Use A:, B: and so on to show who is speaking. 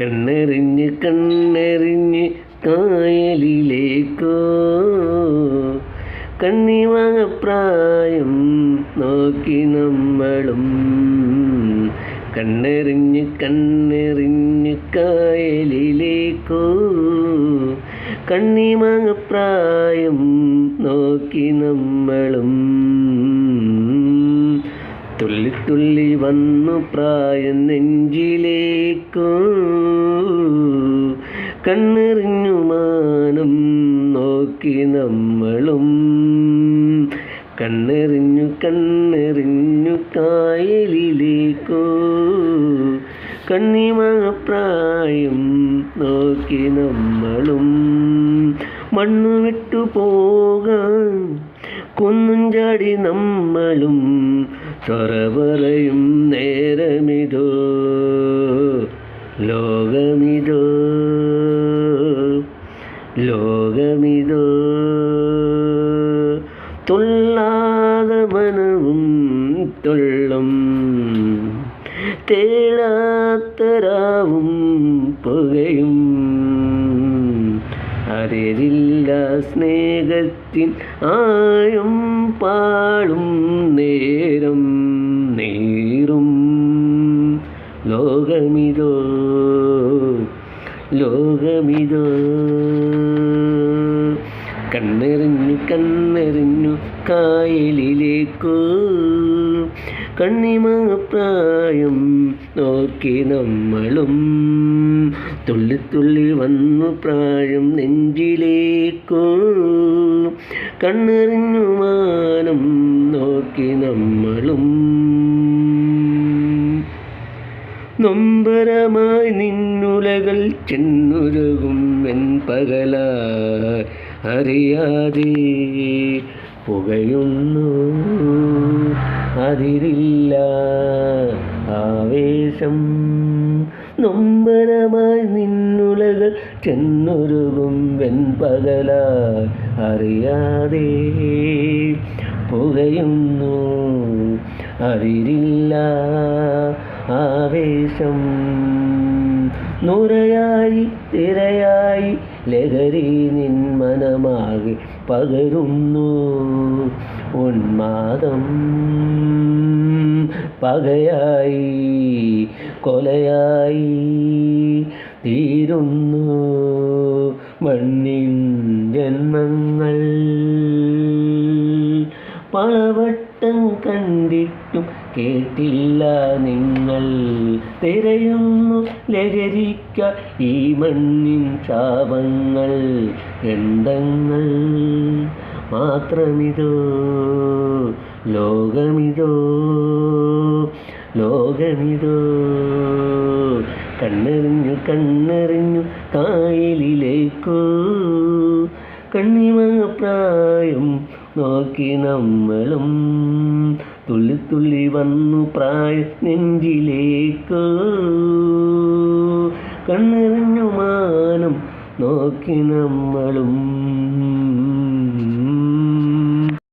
A: കണ്ണെറിഞ്ഞ് കണ്ണെറിഞ്ഞ് കായലിലേക്കോ? കണ്ണിവാങ്ങപ്രായം നോക്കി നമ്മളും കണ്ണെറിഞ്ഞ് കണ്ണെറിഞ്ഞ് കായലിലേക്കോ? കണ്ണിമാങ്ങപ്രായം നോക്കി നമ്മളും തുള്ളി തുള്ളി വന്നു പ്രായം നെഞ്ചിലേക്കോ. കണ്ണെറിഞ്ഞു മാനം നോക്കി നമ്മളും. കണ്ണെറിഞ്ഞു കണ്ണെറിഞ്ഞു കായലിലേക്കോ. കണ്ണിമാപ്രായം നോക്കി നമ്മളും. മണ്ണു വിട്ടു പോകാൻ കുന്നും ചാടി നമ്മളും ചൊറ പറയും നേരമിതോ ലോകമിതോ ലോകമിതോ തുള്ളാതെ മനവും തുള്ളും തേടാത്തരാവും പുകയും അറിയില്ല സ്നേഹത്തിൻ ആയും പാടും നേരം നേരും ലോകമിതോ ലോകമിതോ. കണ്ണെറിഞ്ഞു കണ്ണെറിഞ്ഞു കായലിലേക്കോ കണ്ണിമാപ്രായം നോക്കി നമ്മളും. തുള്ളി തുള്ളി വന്നു പ്രായം നെഞ്ചിലേക്കു. കണ്ണെറിഞ്ഞു മാനം നോക്കി നമ്മളും. നൊമ്പരമായി നിന്നുലകൾ ചെന്നുരുകും വെൻ പകല അറിയാതെ പുകയുന്നു. അതിരില്ല. ആവേശം നൊമ്പരമായി നിന്നുലകൾ ചെന്നുരുകും വെൺപകല അറിയാതെ പുകയുന്നു. അതിരില്ല ആവേശം. നുരയായി തിരയായി ലഹരി നിന്മനമാകെ മനമാകെ പകരുന്നു. ഉന്മാദം പകയായി കൊലയായി തീരുന്നു. മണ്ണിൻ ജന്മങ്ങൾ കണ്ടിട്ടും കേട്ടില്ല നിങ്ങൾ. തിരയുന്നു ലഹരിക്ക ഈ മണ്ണിൻ ശാപങ്ങൾ. ഗന്ധങ്ങൾ മാത്രമിതോ? ലോകമിതോ? ലോകമിതോ? കണ്ണെറിഞ്ഞു കണ്ണെറിഞ്ഞു കായലിലേക്കോ? കണ്ണിമാപ്രായം നോക്കി നമ്മളും തുള്ളി വന്നു പ്രായ നെഞ്ചിലേക്ക് കണ്ണിറഞ്ഞു മാനം നോക്കി നമ്മളും.